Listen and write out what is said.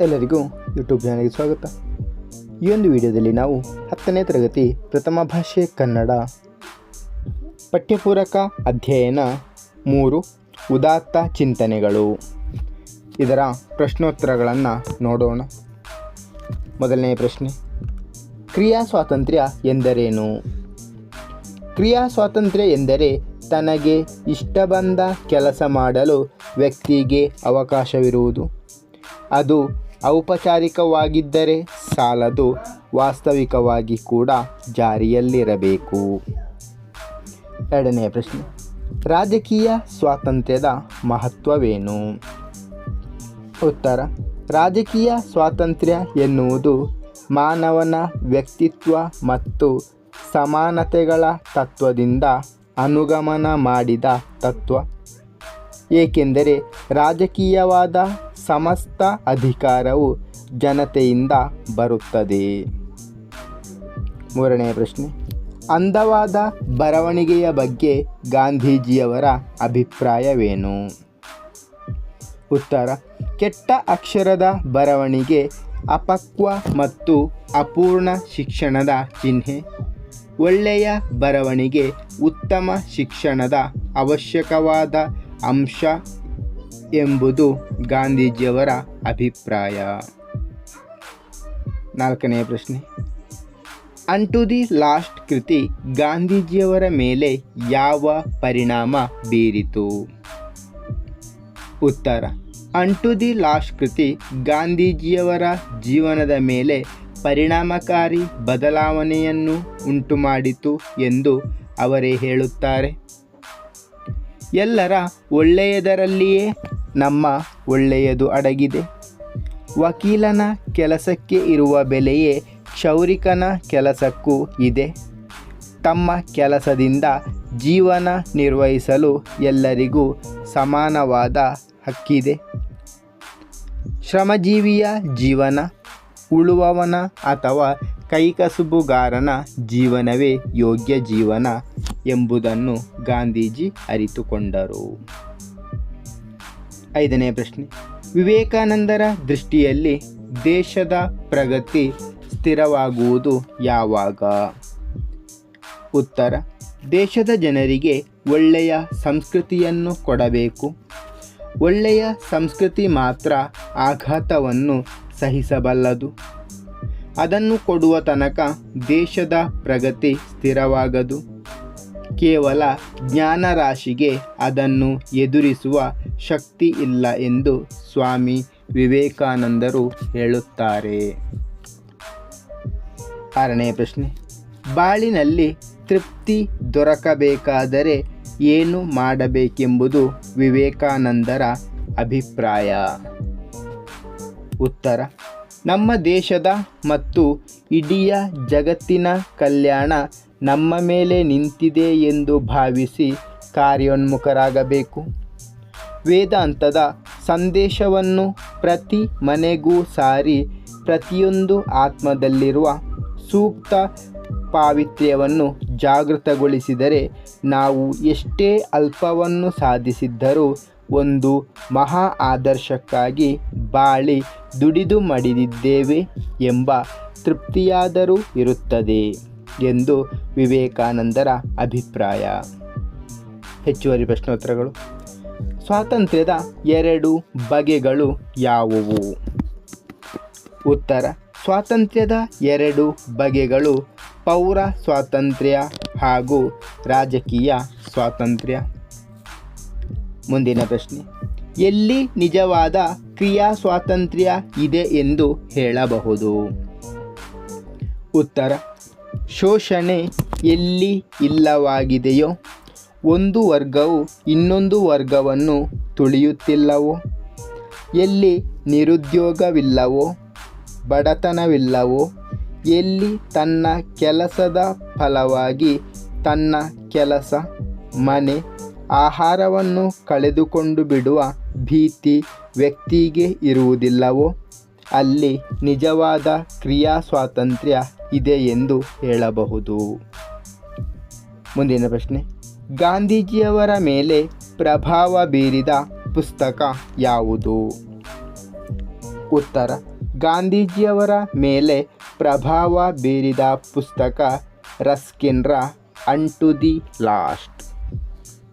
ಎಲ್ಲರಿಗೂ ಯೂಟ್ಯೂಬ್ ಚಾನಲ್ಗೆ ಸ್ವಾಗತ. ಈ ಒಂದು ವಿಡಿಯೋದಲ್ಲಿ ನಾವು ಹತ್ತನೇ ತರಗತಿ ಪ್ರಥಮ ಭಾಷೆ ಕನ್ನಡ ಪಠ್ಯಪೂರಕ ಅಧ್ಯಯನ ಮೂರು ಉದಾತ್ತ ಚಿಂತನೆಗಳು. ಇದರ ಪ್ರಶ್ನೋತ್ತರಗಳನ್ನು ನೋಡೋಣ. ಮೊದಲನೇ ಪ್ರಶ್ನೆ, ಕ್ರಿಯಾ ಸ್ವಾತಂತ್ರ್ಯ ಎಂದರೇನು? ಕ್ರಿಯಾ ಸ್ವಾತಂತ್ರ್ಯ ಎಂದರೆ ತನಗೆ ಇಷ್ಟ ಬಂದ ಕೆಲಸ ಮಾಡಲು ವ್ಯಕ್ತಿಗೆ ಅವಕಾಶವಿರುವುದು. ಅದು ಔಪಚಾರಿಕವಾಗಿದ್ದರೆ ಸಾಲದು ವಾಸ್ತವಿಕವಾಗಿ ಕೂಡ ಜಾರಿಯಲ್ಲಿರಬೇಕು. ಎರಡನೆಯ ಪ್ರಶ್ನೆ. ರಾಜಕೀಯ ಸ್ವಾತಂತ್ರ್ಯದ ಮಹತ್ವವೇನು? ಉತ್ತರ. ರಾಜಕೀಯ ಸ್ವಾತಂತ್ರ್ಯ ಎನ್ನುವುದು ಮಾನವನ ವ್ಯಕ್ತಿತ್ವ ಮತ್ತು ಸಮಾನತೆಗಳ ತತ್ವದಿಂದ ಅನುಗಮನ ಮಾಡಿದ ತತ್ವ. ಏಕೆಂದರೆ ರಾಜಕೀಯವಾದ ಸಮಸ್ತ ಅಧಿಕಾರವು ಜನತೆಯಿಂದ ಬರುತ್ತದೆ. ಮೂರನೆಯ ಪ್ರಶ್ನೆ. ಅಂದವಾದ ಬರವಣಿಗೆಯ ಬಗ್ಗೆ ಗಾಂಧೀಜಿಯವರ ಅಭಿಪ್ರಾಯವೇನು? ಉತ್ತರ. ಕೆಟ್ಟ ಅಕ್ಷರದ ಬರವಣಿಗೆ ಅಪಕ್ವ ಮತ್ತು ಅಪೂರ್ಣ ಶಿಕ್ಷಣದ ಚಿಹ್ನೆ. ಒಳ್ಳೆಯ ಬರವಣಿಗೆ ಉತ್ತಮ ಶಿಕ್ಷಣದ ಅವಶ್ಯಕವಾದ ಅಂಶ ಎಂಬುದು ಗಾಂಧೀಜಿಯವರ ಅಭಿಪ್ರಾಯ. ನಾಲ್ಕನೆಯ ಪ್ರಶ್ನೆ. ಅಂಟು ದಿ ಲಾಸ್ಟ್ ಕೃತಿ ಗಾಂಧೀಜಿಯವರ ಮೇಲೆ ಯಾವ ಪರಿಣಾಮ ಬೀರಿತು? ಉತ್ತರ. ಅಂಟು ದಿ ಲಾಸ್ಟ್ ಕೃತಿ ಗಾಂಧೀಜಿಯವರ ಜೀವನದ ಮೇಲೆ ಪರಿಣಾಮಕಾರಿ ಬದಲಾವಣೆಯನ್ನು ಉಂಟುಮಾಡಿತು ಎಂದು ಅವರೇ ಹೇಳುತ್ತಾರೆ. ಎಲ್ಲರ ಒಳ್ಳೆಯದರಲ್ಲಿಯೇ ನಮ್ಮ ಒಳ್ಳೆಯದು ಅಡಗಿದೆ. ವಕೀಲನ ಕೆಲಸಕ್ಕೆ ಇರುವ ಬೆಲೆಯೇ ಕ್ಷೌರಿಕನ ಕೆಲಸಕ್ಕೂ ಇದೆ. ತಮ್ಮ ಕೆಲಸದಿಂದ ಜೀವನ ನಿರ್ವಹಿಸಲು ಎಲ್ಲರಿಗೂ ಸಮಾನವಾದ ಹಕ್ಕಿದೆ. ಶ್ರಮಜೀವಿಯ ಜೀವನ, ಉಳುವವನ ಅಥವಾ ಕೈಕಸುಬುಗಾರನ ಜೀವನವೇ ಯೋಗ್ಯ ಜೀವನ ಎಂಬುದನ್ನು ಗಾಂಧೀಜಿ ಅರಿತುಕೊಂಡರು. ಐದನೇ ಪ್ರಶ್ನೆ. ವಿವೇಕಾನಂದರ ದೃಷ್ಟಿಯಲ್ಲಿ ದೇಶದ ಪ್ರಗತಿ ಸ್ಥಿರವಾಗುವುದು ಯಾವಾಗ? ಉತ್ತರ. ದೇಶದ ಜನರಿಗೆ ಒಳ್ಳೆಯ ಸಂಸ್ಕೃತಿಯನ್ನು ಕೊಡಬೇಕು. ಒಳ್ಳೆಯ ಸಂಸ್ಕೃತಿ ಮಾತ್ರ ಆಘಾತವನ್ನು ಸಹಿಸಬಲ್ಲದು. ಅದನ್ನು ಕೊಡುವ ತನಕ ದೇಶದ ಪ್ರಗತಿ ಸ್ಥಿರವಾಗದು. ಕೇವಲ ಜ್ಞಾನರಾಶಿಗೆ ಅದನ್ನು ಎದುರಿಸುವ ಶಕ್ತಿ ಇಲ್ಲ ಎಂದು ಸ್ವಾಮಿ ವಿವೇಕಾನಂದರು ಹೇಳುತ್ತಾರೆ. ಆರನೇ ಪ್ರಶ್ನೆ. ಬಾಳಿನಲ್ಲಿ ತೃಪ್ತಿ ದೊರಕಬೇಕಾದರೆ ಏನು ಮಾಡಬೇಕೆಂಬುದು ವಿವೇಕಾನಂದರ ಅಭಿಪ್ರಾಯ. ಉತ್ತರ. ನಮ್ಮ ದೇಶದ ಮತ್ತು ಇಡೀ ಜಗತ್ತಿನ ಕಲ್ಯಾಣ ನಮ್ಮ ಮೇಲೆ ನಿಂತಿದೆ ಎಂದು ಭಾವಿಸಿ ಕಾರ್ಯೋನ್ಮುಖರಾಗಬೇಕು. ವೇದಾಂತದ ಸಂದೇಶವನ್ನು ಪ್ರತಿ ಮನೆಗೂ ಸಾರಿ ಪ್ರತಿಯೊಂದು ಆತ್ಮದಲ್ಲಿರುವ ಸೂಕ್ತ ಪಾವಿತ್ರ್ಯವನ್ನು ಜಾಗೃತಗೊಳಿಸಿದರೆ ನಾವು ಎಷ್ಟೇ ಅಲ್ಪವನ್ನು ಸಾಧಿಸಿದ್ದರೂ ಒಂದು ಮಹಾ ಆದರ್ಶಕ್ಕಾಗಿ ಬಾಳಿ ದುಡಿದು ಮಡಿದಿದ್ದೇವೆ ಎಂಬ ತೃಪ್ತಿಯಾದರೂ ಇರುತ್ತದೆ. ಎಂದು ವಿವೇಕಾನಂದರ ಅಭಿಪ್ರಾಯ. ಹೆಚ್ಚುವರಿ ಪ್ರಶ್ನೋತ್ತರಗಳು. ಸ್ವಾತಂತ್ರ್ಯದ ಎರಡು ಬಗೆಗಳು ಯಾವುವು? ಉತ್ತರ, ಸ್ವಾತಂತ್ರ್ಯದ ಎರಡು ಬಗೆಗಳು ಪೌರ ಸ್ವಾತಂತ್ರ್ಯ ಹಾಗೂ ರಾಜಕೀಯ ಸ್ವಾತಂತ್ರ್ಯ. ಮುಂದಿನ ಪ್ರಶ್ನೆ, ಎಲ್ಲಿ ನಿಜವಾದ ಕ್ರಿಯಾ ಸ್ವಾತಂತ್ರ್ಯ ಇದೆ ಎಂದು ಹೇಳಬಹುದು? ಉತ್ತರ ಶೋಷಣೆ ಎಲ್ಲಿ ಇಲ್ಲವಾಗಿದೆಯೋ, ಒಂದು ವರ್ಗವು ಇನ್ನೊಂದು ವರ್ಗವನ್ನು ತುಳಿಯುತ್ತಿಲ್ಲವೋ? ಎಲ್ಲಿ ನಿರುದ್ಯೋಗವಿಲ್ಲವೋ, ಬಡತನವಿಲ್ಲವೋ? ಎಲ್ಲಿ ತನ್ನ ಕೆಲಸದ ಫಲವಾಗಿ ತನ್ನ ಕೆಲಸ, ಮನೆ, ಆಹಾರವನ್ನು ಕಳೆದುಕೊಂಡು ಬಿಡುವ ಭೀತಿ ವ್ಯಕ್ತಿಗೆ ಇರುವುದಿಲ್ಲವೋ? ಅಲ್ಲಿ ನಿಜವಾದ ಕ್ರಿಯಾ ಸ್ವಾತಂತ್ರ್ಯ ಇದೆ ಎಂದು ಹೇಳಬಹುದು. ಮುಂದಿನ ಪ್ರಶ್ನೆ. ಗಾಂಧೀಜಿಯವರ ಮೇಲೆ ಪ್ರಭಾವ ಬೀರಿದ ಪುಸ್ತಕ ಯಾವುದು? ಉತ್ತರ. ಗಾಂಧೀಜಿಯವರ ಮೇಲೆ ಪ್ರಭಾವ ಬೀರಿದ ಪುಸ್ತಕ ರಸ್ಕಿನ್ರ ಅಂಟು ದಿ ಲಾಸ್ಟ್.